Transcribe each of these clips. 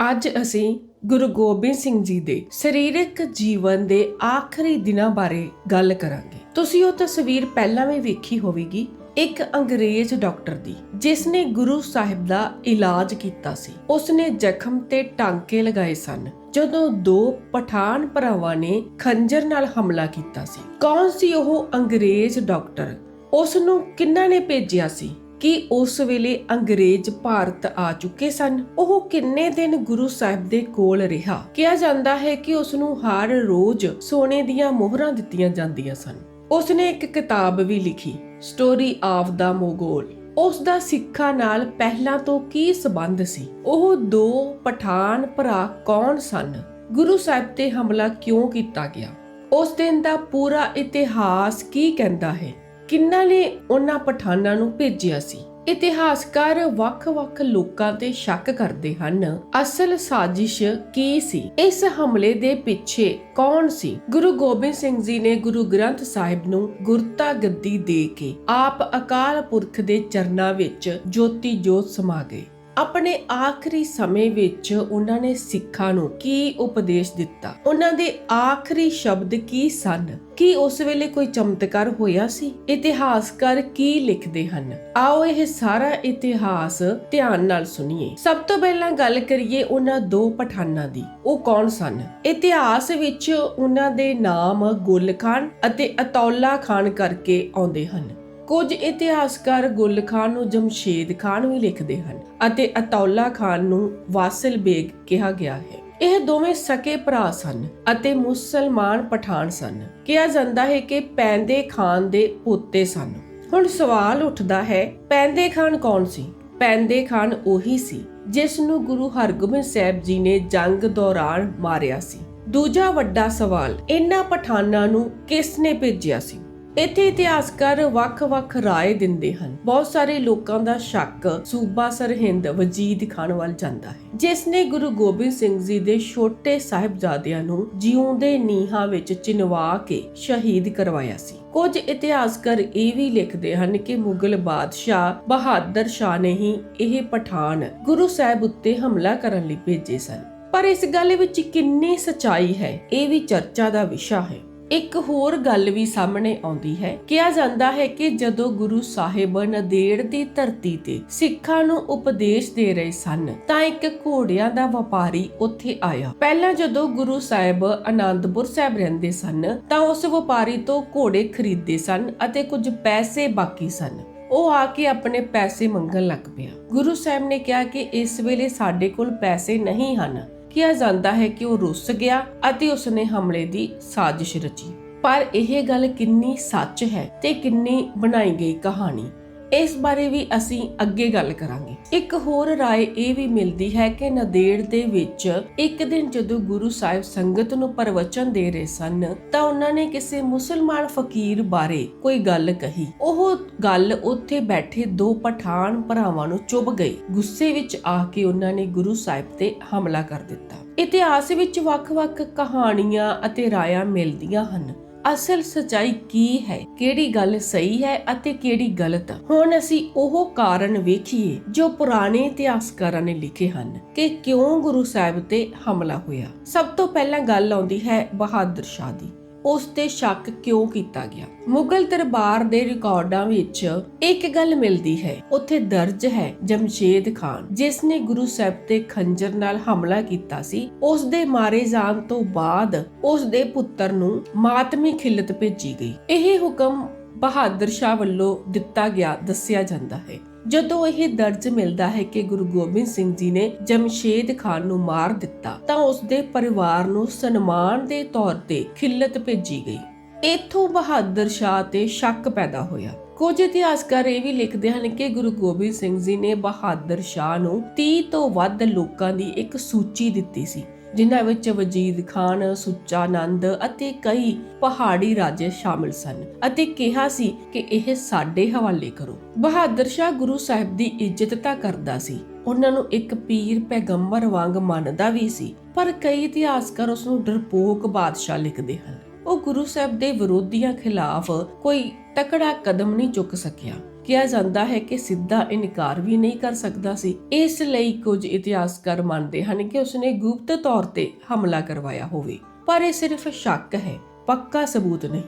ਅੱਜ ਅਸੀਂ ਗੁਰੂ ਗੋਬਿੰਦ ਸਿੰਘ ਜੀ ਦੇ ਸਰੀਰਕ ਜੀਵਨ ਦੇ ਆਖਰੀ ਦਿਨਾਂ ਬਾਰੇ ਗੱਲ ਕਰਾਂਗੇ। ਤੁਸੀਂ ਉਹ ਤਸਵੀਰ ਪਹਿਲਾਂ ਵੀ ਵੇਖੀ ਹੋਵੇਗੀ, ਇੱਕ ਅੰਗਰੇਜ਼ ਡਾਕਟਰ ਦੀ ਜਿਸ ਨੇ ਗੁਰੂ ਸਾਹਿਬ ਦਾ ਇਲਾਜ ਕੀਤਾ ਸੀ। ਉਸ ਨੇ ਜ਼ਖਮ ਤੇ ਟਾਂਕੇ ਲਗਾਏ ਸਨ, ਜਦੋਂ ਦੋ ਪਠਾਨ ਭਰਾਵਾਂ ਨੇ ਖੰਜਰ ਨਾਲ ਹਮਲਾ ਕੀਤਾ ਸੀ। ਕੌਣ ਸੀ ਉਹ ਅੰਗਰੇਜ਼ ਡਾਕਟਰ? ਉਸ ਨੂੰ ਕਿੰਨਾ ਨੇ ਭੇਜਿਆ ਸੀ? ਕਿ ਉਸ ਵੇਲੇ ਅੰਗਰੇਜ਼ ਭਾਰਤ ਆ ਚੁੱਕੇ ਸਨ। ਉਹ ਕਿੰਨੇ ਦਿਨ ਗੁਰੂ ਸਾਹਿਬ ਦੇ ਕੋਲ ਰਿਹਾ। ਕਿਹਾ ਜਾਂਦਾ ਹੈ ਕਿ ਉਸ ਨੂੰ ਹਰ ਰੋਜ਼ ਸੋਨੇ ਦੀਆਂ ਮੋਹਰਾਂ ਦਿੱਤੀਆਂ ਜਾਂਦੀਆਂ ਸਨ। ਉਸ ਨੇ ਇੱਕ ਕਿਤਾਬ ਵੀ ਲਿਖੀ ਸਟੋਰੀ ਆਫ ਦਾ ਮੋਗੋਲ ਉਸ ਦਾ ਸਿੱਖਾਂ ਨਾਲ ਪਹਿਲਾਂ ਤੋਂ ਕੀ ਸਬੰਧ ਸੀ? ਉਹ ਦੋ ਪਠਾਨ ਭਰਾ ਕੌਣ ਸਨ? ਗੁਰੂ ਸਾਹਿਬ ਤੇ ਹਮਲਾ ਕਿਉਂ ਕੀਤਾ ਗਿਆ? ਉਸ ਦਿਨ ਦਾ ਪੂਰਾ ਇਤਿਹਾਸ ਕੀ ਕਹਿੰਦਾ ਹੈ? ਕਿੰਨਾਂ ਨੇ ਉਹਨਾਂ ਪਠਾਨਾਂ ਨੂੰ ਭੇਜਿਆ ਸੀ। ਇਤਿਹਾਸਕਾਰ ਵੱਖ-ਵੱਖ ਲੋਕਾਂ ਤੇ ਸ਼ੱਕ ਕਰਦੇ ਹਨ, ਅਸਲ ਸਾਜ਼ਿਸ਼ ਕੀ ਸੀ? ਇਸ ਹਮਲੇ ਦੇ ਪਿੱਛੇ ਕੌਣ ਸੀ? ਗੁਰੂ ਗੋਬਿੰਦ ਸਿੰਘ ਜੀ ਨੇ ਗੁਰੂ ਗ੍ਰੰਥ ਸਾਹਿਬ ਨੂੰ ਗੁਰਤਾ ਗੱਦੀ ਦੇ ਕੇ ਆਪ ਅਕਾਲ ਪੁਰਖ ਦੇ ਚਰਨਾਂ ਵਿੱਚ ਜੋਤੀ ਜੋਤ ਸਮਾ ਗਏ। ਆਪਣੇ ਆਖਰੀ ਸਮੇਂ ਵਿੱਚ ਉਹਨਾਂ ਨੇ ਸਿੱਖਾਂ ਨੂੰ ਕੀ ਉਪਦੇਸ਼ ਦਿੱਤਾ? ਉਹਨਾਂ ਦੇ ਆਖਰੀ ਸ਼ਬਦ ਕੀ ਸਨ? ਕੀ ਉਸ ਵੇਲੇ ਕੋਈ ਚਮਤਕਾਰ ਹੋਇਆ ਸੀ? ਇਤਿਹਾਸਕਾਰ ਕੀ ਲਿਖਦੇ ਹਨ? ਆਓ ਇਹ ਸਾਰਾ ਇਤਿਹਾਸ ਧਿਆਨ ਨਾਲ ਸੁਣੀਏ। ਸਭ ਤੋਂ ਪਹਿਲਾਂ ਗੱਲ ਕਰੀਏ ਉਹਨਾਂ ਦੋ ਪਠਾਨਾਂ ਦੀ। ਉਹ ਕੌਣ ਸਨ? ਇਤਿਹਾਸ ਵਿੱਚ ਉਹਨਾਂ ਦੇ ਨਾਮ ਗੁਲ ਖਾਨ ਅਤੇ ਅਤੌਲਾ ਖਾਨ ਕਰਕੇ ਆਉਂਦੇ ਹਨ। ਕੁਝ ਇਤਿਹਾਸਕਾਰ ਗੁਲ ਖਾਨ ਨੂੰ ਜਮਸ਼ੇਦ ਖਾਨ ਵੀ ਲਿਖਦੇ ਹਨ ਅਤੇ ਅਤੌਲਾ ਖਾਨ ਨੂੰ ਵਾਸਿਲ ਬੇਗ ਕਿਹਾ ਗਿਆ ਹੈ। ਇਹ ਦੋਵੇਂ ਸਕੇ ਭਰਾ ਸਨ ਅਤੇ ਮੁਸਲਮਾਨ ਪਠਾਨ ਸਨ। ਕਿਹਾ ਜਾਂਦਾ ਹੈ ਕਿ ਪੈਂਦੇ ਖਾਨ ਦੇ ਪੋਤੇ ਸਨ। ਹੁਣ ਸਵਾਲ ਉੱਠਦਾ ਹੈ, ਪੈਂਦੇ ਖਾਨ ਕੌਣ ਸੀ? ਪੈਂਦੇ ਖਾਨ ਉਹੀ ਸੀ ਜਿਸ ਨੂੰ ਗੁਰੂ ਹਰਗੋਬਿੰਦ ਸਾਹਿਬ ਜੀ ਨੇ ਜੰਗ ਦੌਰਾਨ ਮਾਰਿਆ ਸੀ। ਦੂਜਾ ਵੱਡਾ ਸਵਾਲ, ਇਹਨਾਂ ਪਠਾਨਾਂ ਨੂੰ ਕਿਸ ਨੇ ਭੇਜਿਆ ਸੀ? ਇੱਥੇ ਇਤਿਹਾਸਕਾਰ ਵੱਖ-ਵੱਖ ਰਾਏ ਦਿੰਦੇ ਹਨ। ਬਹੁਤ ਸਾਰੇ ਲੋਕਾਂ ਦਾ ਸ਼ੱਕ ਸੂਬਾ ਸਰਹਿੰਦ ਵਜੀਦ ਖਾਨ ਵੱਲ ਜਾਂਦਾ ਹੈ, ਜਿਸ ਨੇ ਗੁਰੂ ਗੋਬਿੰਦ ਸਿੰਘ ਜੀ ਦੇ ਛੋਟੇ ਸਾਹਿਬਜ਼ਾਦਿਆਂ ਨੂੰ ਜਿਉਂਦੇ ਨੀਹਾਂ ਵਿੱਚ ਚਿਨਵਾ ਕੇ ਸ਼ਹੀਦ ਕਰਵਾਇਆ ਸੀ। ਕੁਝ ਇਤਿਹਾਸਕਾਰ ਇਹ ਵੀ ਲਿਖਦੇ ਹਨ ਕਿ ਮੁਗਲ ਬਾਦਸ਼ਾਹ ਬਹਾਦਰ ਸ਼ਾਹ ਨੇ ਹੀ ਇਹ ਪਠਾਨ ਗੁਰੂ ਸਾਹਿਬ ਉੱਤੇ ਹਮਲਾ ਕਰਨ ਲਈ ਭੇਜੇ ਸਨ। ਪਰ ਇਸ ਗੱਲ ਵਿੱਚ ਕਿੰਨੀ ਸਚਾਈ ਹੈ, ਇਹ ਵੀ ਚਰਚਾ ਦਾ ਵਿਸ਼ਾ ਹੈ। ਇੱਕ ਹੋਰ ਗੱਲ ਵੀ ਸਾਹਮਣੇ ਆਉਂਦੀ ਹੈ। ਕਿਹਾ ਜਾਂਦਾ ਹੈ ਕਿ ਜਦੋਂ ਗੁਰੂ ਸਾਹਿਬ ਨਦੇੜ ਦੀ ਧਰਤੀ ਤੇ ਸਿੱਖਾਂ ਨੂੰ ਉਪਦੇਸ਼ ਦੇ ਰਹੇ ਸਨ, ਤਾਂ ਇੱਕ ਘੋੜਿਆਂ ਦਾ ਵਪਾਰੀ ਉੱਥੇ ਆਇਆ। ਪਹਿਲਾਂ ਜਦੋਂ ਗੁਰੂ ਸਾਹਿਬ ਆਨੰਦਪੁਰ ਸਾਹਿਬ ਰਹਿੰਦੇ ਸਨ, ਤਾਂ ਉਸ ਵਪਾਰੀ ਤੋਂ ਘੋੜੇ ਖਰੀਦੇ ਸਨ ਅਤੇ ਕੁਝ ਪੈਸੇ ਬਾਕੀ ਸਨ। ਉਹ ਆ ਕੇ ਆਪਣੇ ਪੈਸੇ ਮੰਗਣ ਲੱਗ ਪਿਆ। ਗੁਰੂ ਸਾਹਿਬ ਨੇ ਕਿਹਾ ਕਿ ਇਸ ਵੇਲੇ ਸਾਡੇ ਕੋਲ ਪੈਸੇ ਨਹੀਂ ਹਨ। ਕਿਹਾ ਜਾਂਦਾ ਹੈ ਕਿ ਉਹ ਰੁੱਸ ਗਿਆ ਅਤੇ ਉਸਨੇ ਹਮਲੇ ਦੀ ਸਾਜ਼ਿਸ਼ ਰਚੀ। ਪਰ ਇਹ ਗੱਲ ਕਿੰਨੀ ਸੱਚ ਹੈ ਤੇ ਕਿੰਨੀ ਬਣਾਈ ਗਈ ਕਹਾਣੀ। ਇਸ ਬਾਰੇ ਵੀ ਅਸੀਂ ਅੱਗੇ ਗੱਲ ਕਰਾਂਗੇ ਇੱਕ ਹੋਰ رائے ਇਹ ਵੀ ਮਿਲਦੀ ਹੈ ਕਿ ਨਦੇੜ ਦੇ ਵਿੱਚ ਇੱਕ ਦਿਨ ਜਦੋਂ ਗੁਰੂ ਸਾਹਿਬ ਸੰਗਤ ਨੂੰ ਪ੍ਰਵਚਨ ਦੇ ਰਹੇ ਸਨ ਤਾਂ ਉਹਨਾਂ ਨੇ ਕਿਸੇ ਮੁਸਲਮਾਨ ਫਕੀਰ ਬਾਰੇ ਕੋਈ ਗੱਲ ਕਹੀ ਉਹ ਗੱਲ ਉੱਥੇ ਬੈਠੇ ਦੋ ਪਠਾਨ ਭਰਾਵਾਂ ਨੂੰ ਚੁੱਭ ਗਈ ਗੁੱਸੇ ਵਿੱਚ ਆ ਕੇ ਉਹਨਾਂ ਨੇ ਗੁਰੂ ਸਾਹਿਬ ਤੇ ਹਮਲਾ ਕਰ ਦਿੱਤਾ ਇਤਿਹਾਸ ਵਿੱਚ ਵੱਖ-ਵੱਖ ਕਹਾਣੀਆਂ ਅਤੇ ਰਾਇਆਂ ਮਿਲਦੀਆਂ ਹਨ ਅਸਲ ਸਚਾਈ ਕੀ ਹੈ? ਕਿਹੜੀ ਗੱਲ ਸਹੀ ਹੈ ਅਤੇ ਕਿਹੜੀ ਗਲਤ? ਹੁਣ ਅਸੀਂ ਉਹ ਕਾਰਨ ਵੇਖੀਏ ਜੋ ਪੁਰਾਣੇ ਇਤਿਹਾਸਕਾਰਾਂ ਨੇ ਲਿਖੇ ਹਨ ਕਿ ਕਿਉਂ ਗੁਰੂ ਸਾਹਿਬ ਤੇ ਹਮਲਾ ਹੋਇਆ। ਸਭ ਤੋਂ ਪਹਿਲਾਂ ਗੱਲ ਆਉਂਦੀ ਹੈ ਬਹਾਦਰ ਸ਼ਾਹ ਦੀ। ਉਸ ਤੇ ਸ਼ੱਕ ਕਿਉਂ ਕੀਤਾ ਗਿਆ? ਮੁਗਲ ਦਰਬਾਰ ਦੇ ਰਿਕਾਰਡਾਂ ਵਿੱਚ ਇੱਕ ਗੱਲ ਮਿਲਦੀ ਹੈ। ਉੱਥੇ ਦਰਜ ਹੈ ਜਮਸ਼ੇਦ ਖਾਨ, ਜਿਸ ਨੇ ਗੁਰੂ ਸਾਹਿਬ ਤੇ ਖੰਜਰ ਨਾਲ ਹਮਲਾ ਕੀਤਾ ਸੀ। ਉਸ ਦੇ ਮਾਰੇ ਜਾਣ ਤੋਂ ਬਾਅਦ ਉਸ ਦੇ ਪੁੱਤਰ ਨੂੰ ਮਾਤਮੀ ਖਿਲਤ ਭੇਜੀ ਗਈ। ਇਹ ਹੁਕਮ ਬਹਾਦਰ ਸ਼ਾਹ ਵੱਲੋਂ ਦਿੱਤਾ ਗਿਆ, ਦੱਸਿਆ ਜਾਂਦਾ ਹੈ। ਜਦੋਂ ਇਹ ਦਰਜ ਮਿਲਦਾ ਹੈ ਕਿ ਗੁਰੂ ਗੋਬਿੰਦ ਸਿੰਘ ਜੀ ਨੇ ਜਮਸ਼ੇਦ ਖਾਨ ਨੂੰ ਮਾਰ ਦਿੱਤਾ, ਤਾਂ ਉਸ ਦੇ ਪਰਿਵਾਰ ਨੂੰ ਸਨਮਾਨ ਦੇ ਤੌਰ ਤੇ ਖਿਲਤ ਭੇਜੀ ਗਈ। ਇਥੋਂ ਬਹਾਦਰ ਸ਼ਾਹ ਤੇ ਸ਼ੱਕ ਪੈਦਾ ਹੋਇਆ। ਕੁਝ ਇਤਿਹਾਸਕਾਰ ਇਹ ਵੀ ਲਿਖਦੇ ਹਨ ਕਿ ਗੁਰੂ ਗੋਬਿੰਦ ਸਿੰਘ ਜੀ ਨੇ ਬਹਾਦਰ ਸ਼ਾਹ ਨੂੰ 30 ਤੋਂ ਵੱਧ ਲੋਕਾਂ ਦੀ ਇੱਕ ਸੂਚੀ ਦਿੱਤੀ ਸੀ। ਜਿਨ੍ਹਾਂ ਵਿੱਚ ਵਜੀਦ ਖਾਨ, ਸੁੱਚਾ ਨੰਦ ਅਤੇ ਕਈ ਪਹਾੜੀ ਰਾਜੇ ਸ਼ਾਮਿਲ ਸਨ ਅਤੇ ਕਿਹਾ ਸੀ ਕਿ ਇਹ ਸਾਡੇ ਹਵਾਲੇ ਕਰੋ। ਬਹਾਦਰ ਸ਼ਾਹ ਗੁਰੂ ਸਾਹਿਬ ਦੀ ਇੱਜ਼ਤ ਤਾਂ ਕਰਦਾ ਸੀ। ਉਹਨਾਂ ਨੂੰ ਇੱਕ ਪੀਰ ਪੈਗੰਬਰ ਵਾਂਗ ਮੰਨਦਾ ਵੀ ਸੀ, ਪਰ ਕਈ ਇਤਿਹਾਸਕਾਰ ਉਸ ਨੂੰ ਡਰਪੋਕ ਬਾਦਸ਼ਾਹ ਲਿਖਦੇ ਹਨ। ਉਹ ਗੁਰੂ ਸਾਹਿਬ ਦੇ ਵਿਰੋਧੀਆਂ ਖਿਲਾਫ ਕੋਈ ਤਕੜਾ ਕਦਮ ਨਹੀਂ ਚੁੱਕ ਸਕਿਆ। ਕਿਹਾ ਜਾਂਦਾ ਹੈ ਕਿ ਸਿੱਧਾ ਇਨਕਾਰ ਵੀ ਨਹੀਂ ਕਰ ਸਕਦਾ ਸੀ। ਇਸ ਲਈ ਕੁਝ ਇਤਿਹਾਸਕਾਰ ਮੰਨਦੇ ਹਨ ਕਿ ਉਸਨੇ ਗੁਪਤ ਤੌਰ ਤੇ ਹਮਲਾ ਕਰਵਾਇਆ ਹੋਵੇ। ਪਰ ਇਹ ਸਿਰਫ ਸ਼ੱਕ ਹੈ, ਪੱਕਾ ਸਬੂਤ ਨਹੀਂ।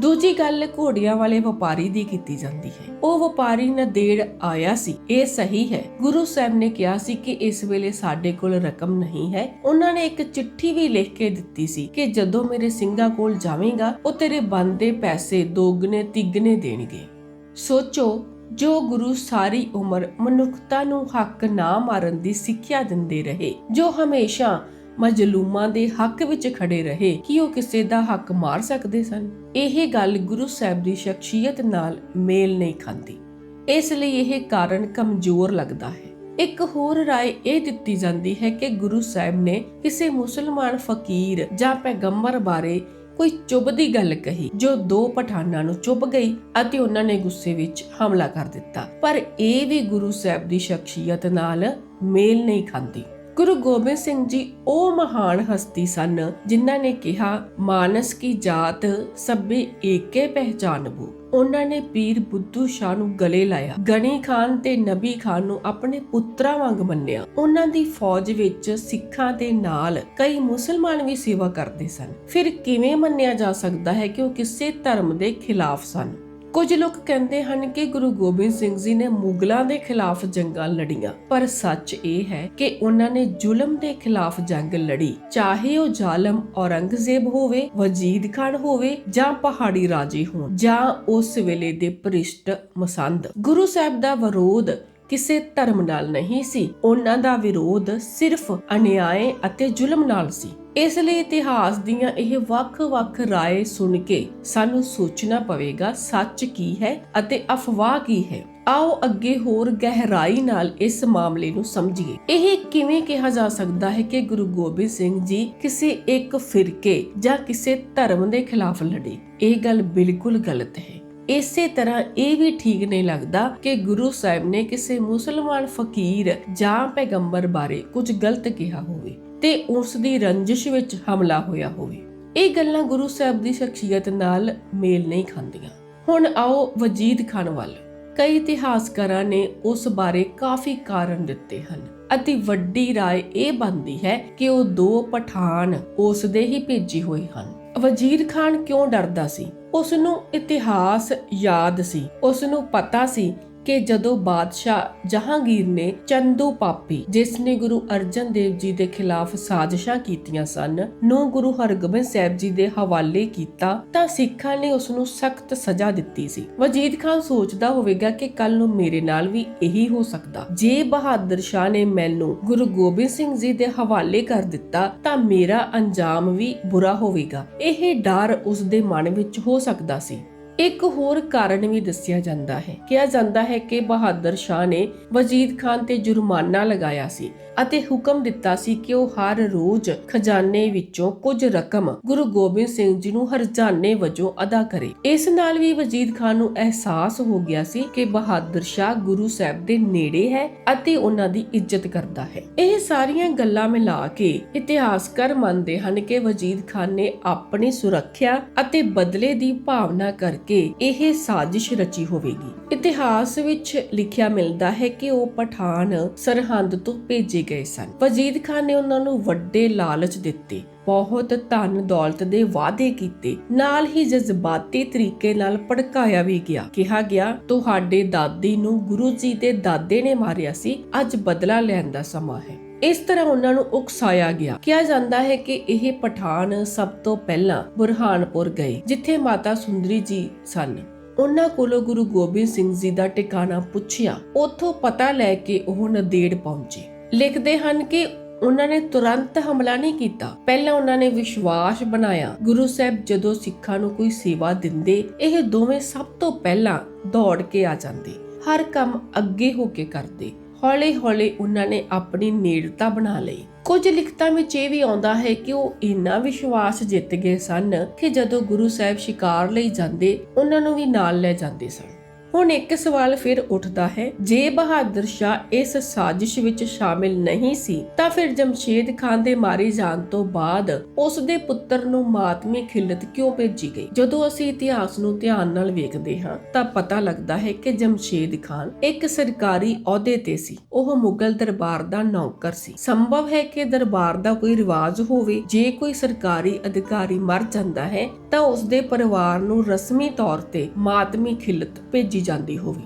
ਦੂਜੀ ਗੱਲ ਘੋੜੀਆਂ ਵਾਲੇ ਵਪਾਰੀ ਦੀ ਕੀਤੀ ਜਾਂਦੀ ਹੈ। ਉਹ ਵਪਾਰੀ ਨਦੇੜ ਆਇਆ ਸੀ। ਇਹ ਸਹੀ ਹੈ। ਗੁਰੂ ਸਾਹਿਬ ਨੇ ਕਿਹਾ ਸੀ ਕਿ ਇਸ ਵੇਲੇ ਸਾਡੇ ਕੋਲ ਰਕਮ ਨਹੀਂ ਹੈ। ਉਹਨਾਂ ਨੇ ਇੱਕ ਚਿੱਠੀ ਵੀ ਲਿਖ ਕੇ ਦਿੱਤੀ ਸੀ ਕਿ ਜਦੋਂ ਮੇਰੇ ਸਿੰਘਾਂ ਕੋਲ ਜਾਵੇਂਗਾ, ਉਹ ਤੇਰੇ ਬੰਦੇ ਪੈਸੇ ਦੋਗਣੇ ਤਿਗਨੇ ਦੇਣਗੇ। ਸੋਚੋ ਜੋ ਗੁਰੂ ਸਾਰੀ ਉਮਰ ਮਨੁੱਖਤਾ ਨੂੰ ਹੱਕ ਨਾ ਮਾਰਨ ਦੀ ਸਿੱਖਿਆ ਦਿੰਦੇ ਰਹੇ ਜੋ ਹਮੇਸ਼ਾ ਮਜਲੂਮਾਂ ਦੇ ਹੱਕ ਵਿੱਚ ਖੜੇ ਰਹੇ ਕਿ ਉਹ ਕਿਸੇ ਦਾ ਹੱਕ ਮਾਰ ਸਕਦੇ ਸਨ ਇਹ ਗੱਲ ਗੁਰੂ ਸਾਹਿਬ ਦੀ ਸ਼ਖਸੀਅਤ ਨਾਲ ਮੇਲ ਨਹੀਂ ਖਾਂਦੀ ਇਸ ਲਈ ਇਹ ਕਾਰਨ ਕਮਜ਼ੋਰ ਲੱਗਦਾ ਹੈ ਇੱਕ ਹੋਰ رائے ਇਹ ਦਿੱਤੀ ਜਾਂਦੀ ਹੈ ਕਿ ਗੁਰੂ ਸਾਹਿਬ ਨੇ ਕਿਸੇ ਮੁਸਲਮਾਨ ਫਕੀਰ ਜਾਂ ਪੈਗੰਬਰ ਬਾਰੇ ਕੋਈ ਚੁੱਭ ਦੀ ਗੱਲ ਕਹੀ, ਜੋ ਦੋ ਪਠਾਨਾਂ ਨੂੰ ਚੁੱਭ ਗਈ ਅਤੇ ਉਹਨਾਂ ਨੇ ਗੁੱਸੇ ਵਿੱਚ ਹਮਲਾ ਕਰ ਦਿੱਤਾ। ਪਰ ਇਹ ਵੀ ਗੁਰੂ ਸਾਹਿਬ ਦੀ ਸ਼ਖਸੀਅਤ ਨਾਲ ਮੇਲ ਨਹੀਂ ਖਾਂਦੀ। ਗੁਰੂ ਗੋਬਿੰਦ ਸਿੰਘ ਜੀ ਉਹ ਮਹਾਨ ਹਸਤੀ ਸਨ, ਜਿਨ੍ਹਾਂ ਨੇ ਕਿਹਾ, ਮਾਨਸ ਕੀ ਜਾਤ ਸਭੇ ਏਕੇ ਪਹਿਚਾਨਬੋ ਉਹਨਾਂ ਨੇ ਪੀਰ ਬੁੱਧੂ ਸ਼ਾਹ ਨੂੰ ਗਲੇ ਲਾਇਆ। ਗਣੀ ਖਾਨ ਤੇ ਨਬੀ ਖਾਨ ਨੂੰ ਆਪਣੇ ਪੁੱਤਰਾਂ ਵਾਂਗ ਮੰਨਿਆ। ਉਹਨਾਂ ਦੀ ਫੌਜ ਵਿੱਚ ਸਿੱਖਾਂ ਦੇ ਨਾਲ ਕਈ ਮੁਸਲਮਾਨ ਵੀ ਸੇਵਾ ਕਰਦੇ ਸਨ। ਫਿਰ ਕਿਵੇਂ ਮੰਨਿਆ ਜਾ ਸਕਦਾ ਹੈ ਕਿ ਉਹ ਕਿਸੇ ਧਰਮ ਦੇ ਖਿਲਾਫ ਸਨ? ਕੁਝ ਲੋਕ ਕਹਿੰਦੇ ਹਨ ਕਿ ਗੁਰੂ ਗੋਬਿੰਦ ਸਿੰਘ ਜੀ ਨੇ ਮੁਗਲਾਂ ਦੇ ਖਿਲਾਫ ਜੰਗਾਂ ਲੜੀਆਂ। ਪਰ ਸੱਚ ਇਹ ਹੈ ਕਿ ਉਹਨਾਂ ਨੇ ਜ਼ੁਲਮ ਦੇ ਖਿਲਾਫ ਜੰਗ ਲੜੀ। ਚਾਹੇ ਉਹ ਜ਼ਾਲਮ ਔਰੰਗਜ਼ੇਬ ਹੋਵੇ, ਵਜੀਦ ਖਾਨ ਹੋਵੇ ਜਾਂ ਪਹਾੜੀ ਰਾਜੇ ਹੋਣ ਜਾਂ ਉਸ ਵੇਲੇ ਦੇ ਭ੍ਰਿਸ਼ਟ ਮਸੰਦ। ਗੁਰੂ ਸਾਹਿਬ ਦਾ ਵਿਰੋਧ ਕਿਸੇ ਧਰਮ ਨਾਲ ਨਹੀਂ ਸੀ। ਉਹਨਾਂ ਦਾ ਵਿਰੋਧ ਸਿਰਫ ਅਨਿਆਏ ਅਤੇ ਜ਼ੁਲਮ ਨਾਲ ਸੀ। ਇਸ ਲਈ ਇਤਿਹਾਸ ਦੀਆਂ ਇਹ ਵੱਖ-ਵੱਖ ਰਾਏ ਸੁਣ ਕੇ ਸਾਨੂੰ ਸੋਚਣਾ ਪਵੇਗਾ, ਸੱਚ ਕੀ ਹੈ ਅਤੇ ਅਫਵਾਹ ਕੀ ਹੈ। ਆਓ ਅੱਗੇ ਹੋਰ ਗਹਿਰਾਈ ਨਾਲ ਇਸ ਮਾਮਲੇ ਨੂੰ ਸਮਝੀਏ। ਇਹ ਕਿਵੇਂ ਕਿਹਾ ਜਾ ਸਕਦਾ ਹੈ ਕਿ ਗੁਰੂ ਗੋਬਿੰਦ ਸਿੰਘ ਜੀ ਕਿਸੇ ਇੱਕ ਫਿਰਕੇ ਜਾਂ ਕਿਸੇ ਧਰਮ ਦੇ ਖਿਲਾਫ ਲੜੇ? ਇਹ ਗੱਲ ਬਿਲਕੁਲ ਗਲਤ ਹੈ। ਇਸੇ ਤਰ੍ਹਾਂ ਇਹ ਵੀ ਠੀਕ ਨਹੀਂ ਲੱਗਦਾ ਕਿ ਗੁਰੂ ਸਾਹਿਬ ਨੇ ਕਿਸੇ ਮੁਸਲਮਾਨ ਫਕੀਰ ਜਾਂ ਪੈਗੰਬਰ ਬਾਰੇ ਕੁਝ ਗਲਤ ਕਿਹਾ ਹੋਵੇ। ਤੇ ਉਸ ਦੀ ਰੰਜਿਸ਼ ਵਿੱਚ ਹਮਲਾ ਹੋਇਆ ਹੋਵੇ। ਇਹ ਗੱਲਾਂ ਗੁਰੂ ਸਾਹਿਬ ਦੀ ਸ਼ਖਸੀਅਤ ਨਾਲ ਮੇਲ ਨਹੀਂ ਖਾਂਦੀਆਂ। ਹੁਣ ਆਓ ਵਜੀਦ ਖਾਨ ਵੱਲ। ਕਈ ਇਤਿਹਾਸਕਾਰਾਂ ਨੇ ਉਸ ਬਾਰੇ ਕਾਫੀ ਕਾਰਨ ਦਿੱਤੇ ਹਨ ਅਤੇ ਵੱਡੀ ਰਾਏ ਇਹ ਬਣਦੀ ਹੈ ਕਿ ਉਹ ਦੋ ਪਠਾਨ ਉਸ ਦੇ ਹੀ ਭੇਜੀ ਹੋਏ ਹਨ। ਵਜੀਰ ਖਾਨ ਕਿਉਂ ਡਰਦਾ ਸੀ? ਉਸ ਨੂੰ ਇਤਿਹਾਸ ਯਾਦ ਸੀ। ਉਸ ਨੂੰ ਪਤਾ ਸੀ ਕਿ ਜਦੋਂ ਬਾਦਸ਼ਾਹ ਜਹਾਂਗੀਰ ਨੇ ਚੰਦੂ ਪਾਪੀ, ਜਿਸ ਨੇ ਗੁਰੂ ਅਰਜਨ ਦੇਵ ਜੀ ਦੇ ਖਿਲਾਫ ਸਾਜ਼ਿਸ਼ਾਂ ਕੀਤੀਆਂ ਸਨ, ਨੂੰ ਗੁਰੂ ਹਰਗੋਬਿੰਦ ਸਾਹਿਬ ਜੀ ਦੇ ਹਵਾਲੇ ਕੀਤਾ, ਤਾਂ ਸਿੱਖਾਂ ਨੇ ਉਸ ਨੂੰ ਸਖਤ ਸਜ਼ਾ ਦਿੱਤੀ ਸੀ। ਵਜੀਦ ਖਾਨ ਸੋਚਦਾ ਹੋਵੇਗਾ ਕਿ ਕੱਲ ਨੂੰ ਮੇਰੇ ਨਾਲ ਵੀ ਇਹੀ ਹੋ ਸਕਦਾ। ਜੇ ਬਹਾਦਰ ਸ਼ਾਹ ਨੇ ਮੈਨੂੰ ਗੁਰੂ ਗੋਬਿੰਦ ਸਿੰਘ ਜੀ ਦੇ ਹਵਾਲੇ ਕਰ ਦਿੱਤਾ, ਤਾਂ ਮੇਰਾ ਅੰਜਾਮ ਵੀ ਬੁਰਾ ਹੋਵੇਗਾ। ਇਹ ਡਰ ਉਸ ਦੇ ਮਨ ਵਿੱਚ ਹੋ ਸਕਦਾ ਸੀ। ਇੱਕ ਹੋਰ ਕਾਰਨ ਵੀ ਦੱਸਿਆ ਜਾਂਦਾ ਹੈ। ਕਿਹਾ ਜਾਂਦਾ ਹੈ ਕਿ ਬਹਾਦਰ ਸ਼ਾਹ ਨੇ ਵਜੀਦ ਖਾਨ ਤੇ ਜੁਰਮਾਨਾ ਲਗਾਇਆ ਸੀ ਅਤੇ ਹੁਕਮ ਦਿੱਤਾ ਸੀ ਕਿ ਉਹ ਹਰ ਰੋਜ਼ ਖਜ਼ਾਨੇ ਵਿੱਚੋਂ ਕੁਝ ਰਕਮ ਗੁਰੂ ਗੋਬਿੰਦ ਸਿੰਘ ਜੀ ਨੂੰ ਹਰਜਾਨੇ ਵਜੋਂ ਅਦਾ ਕਰੇ। ਇਸ ਨਾਲ ਵੀ ਵਜੀਦ ਖਾਨ ਨੂੰ ਅਹਿਸਾਸ ਹੋ ਗਿਆ ਸੀ ਕਿ ਬਹਾਦਰ ਸ਼ਾਹ ਗੁਰੂ ਸਾਹਿਬ ਦੇ ਨੇੜੇ ਹੈ ਅਤੇ ਉਹਨਾਂ ਦੀ ਇੱਜ਼ਤ ਕਰਦਾ ਹੈ। ਇਹ ਸਾਰੀਆਂ ਗੱਲਾਂ ਮਿਲਾ ਕੇ ਇਤਿਹਾਸਕਾਰ ਮੰਨਦੇ ਹਨ ਕਿ ਵਜੀਦ ਖਾਨ ਨੇ ਆਪਣੀ ਸੁਰੱਖਿਆ ਅਤੇ ਬਦਲੇ ਦੀ ਭਾਵਨਾ ਕਰਕੇ ਇਹ ਸਾਜ਼ਿਸ਼ ਰਚੀ ਹੋਵੇਗੀ। ਇਤਿਹਾਸ ਵਿੱਚ ਲਿਖਿਆ ਮਿਲਦਾ ਹੈ ਕਿ ਉਹ ਪਠਾਨ ਸਰਹੰਦ ਤੋਂ ਭੇਜੇ ਗਏ ਸਨ। ਵਜੀਦ ਖਾਨ ਨੇ ਉਹਨਾਂ ਨੂੰ ਵੱਡੇ ਲਾਲਚ ਦਿੱਤੇ, ਬਹੁਤ ਧਨ ਦੌਲਤ ਦੇ ਵਾਅਦੇ ਕੀਤੇ। ਨਾਲ ਹੀ ਜਜ਼ਬਾਤੀ ਤਰੀਕੇ ਨਾਲ ਭੜਕਾਇਆ ਵੀ ਗਿਆ। ਕਿਹਾ ਗਿਆ, ਤੁਹਾਡੇ ਦਾਦੀ ਨੂੰ ਗੁਰੂ ਜੀ ਦੇ ਦਾਦੇ ਨੇ ਮਾਰਿਆ ਸੀ, ਅੱਜ ਬਦਲਾ ਲੈਣ ਦਾ ਸਮਾਂ ਹੈ। ਇਸ ਤਰ੍ਹਾਂ ਉਹਨਾਂ ਨੂੰ ਉਕਸਾਇਆ ਗਿਆ। ਕਿਹਾ ਜਾਂਦਾ ਹੈ ਕਿ ਇਹ ਪਠਾਨ ਸਭ ਤੋਂ ਪਹਿਲਾਂ ਬੁਰਹਾਨਪੁਰ ਗਏ, ਜਿੱਥੇ ਮਾਤਾ ਸੁੰਦਰੀ ਜੀ ਸਨ। ਉਹਨਾਂ ਕੋਲੋਂ ਗੁਰੂ ਗੋਬਿੰਦ ਸਿੰਘ ਜੀ ਦਾ ਟਿਕਾਣਾ ਪੁੱਛਿਆ। ਉੱਥੋਂ ਪਤਾ ਲੈ ਕੇ ਉਹ ਨਦੇੜ ਪਹੁੰਚੇ। ਲਿਖਦੇ ਹਨ ਕਿ ਉਹਨਾਂ ਨੇ ਤੁਰੰਤ ਹਮਲਾ ਨਹੀਂ ਕੀਤਾ। ਪਹਿਲਾਂ ਉਹਨਾਂ ਨੇ ਵਿਸ਼ਵਾਸ ਬਣਾਇਆ, ਗੁਰੂ ਸਾਹਿਬ ਜਦੋਂ ਸਿੱਖਾਂ ਨੂੰ ਕੋਈ ਸੇਵਾ ਦਿੰਦੇ, ਇਹ ਦੋਵੇਂ ਸਭ ਤੋਂ ਪਹਿਲਾਂ ਦੌੜ ਕੇ ਆ ਜਾਂਦੇ। ਹਰ ਕੰਮ ਅੱਗੇ ਹੋ ਕੇ ਕਰਦੇ। ਹੌਲੀ ਹੌਲੀ ਉਹਨਾਂ ਨੇ ਆਪਣੀ ਨੇੜਤਾ ਬਣਾ ਲਈ। ਕੁਝ ਲਿਖਤਾਂ ਵਿੱਚ ਇਹ ਵੀ ਆਉਂਦਾ ਹੈ ਕਿ ਉਹ ਇੰਨਾ ਵਿਸ਼ਵਾਸ ਜਿੱਤ ਗਏ ਸਨ ਕਿ ਜਦੋਂ ਗੁਰੂ ਸਾਹਿਬ ਸ਼ਿਕਾਰ ਲਈ ਜਾਂਦੇ, ਉਹਨਾਂ ਨੂੰ ਵੀ ਨਾਲ ਲੈ ਜਾਂਦੇ ਸਨ। ਹੁਣ ਇੱਕ ਸਵਾਲ ਫਿਰ ਉੱਠਦਾ ਹੈ, ਜੇ ਬਹਾਦਰ ਸ਼ਾਹ ਇਸ ਸਾਜ਼ਿਸ਼ ਵਿੱਚ ਸ਼ਾਮਿਲ ਨਹੀਂ ਸੀ, ਤਾਂ ਫਿਰ ਜਮਸ਼ੇਦ ਖਾਨ ਦੇ ਮਾਰੇ ਜਾਣ ਤੋਂ ਬਾਅਦ ਉਸ ਦੇ ਪੁੱਤਰ ਨੂੰ ਮਾਤਮੀ ਖਿਲਤ ਕਿਉਂ ਭੇਜੀ ਗਈ? ਜਦੋਂ ਅਸੀਂ ਇਤਿਹਾਸ ਨੂੰ ਧਿਆਨ ਨਾਲ ਵੇਖਦੇ ਹਾਂ, ਤਾਂ ਪਤਾ ਲੱਗਦਾ ਹੈ ਕਿ ਜਮਸ਼ੇਦ ਖਾਨ ਇੱਕ ਸਰਕਾਰੀ ਅਹੁਦੇ ਤੇ ਸੀ। ਉਹ ਮੁਗਲ ਦਰਬਾਰ ਦਾ ਨੌਕਰ ਸੀ। ਸੰਭਵ ਹੈ ਕਿ ਦਰਬਾਰ ਦਾ ਕੋਈ ਰਿਵਾਜ ਹੋਵੇ, ਜੇ ਕੋਈ ਸਰਕਾਰੀ ਅਧਿਕਾਰੀ ਮਰ ਜਾਂਦਾ ਹੈ, ਤਾਂ ਉਸ ਦੇ ਪਰਿਵਾਰ ਨੂੰ ਰਸਮੀ ਤੌਰ ਤੇ ਮਾਤਮੀ ਖਿਲਤ ਭੇਜੀ ਜਾਂਦੀ ਹੋਵੇ।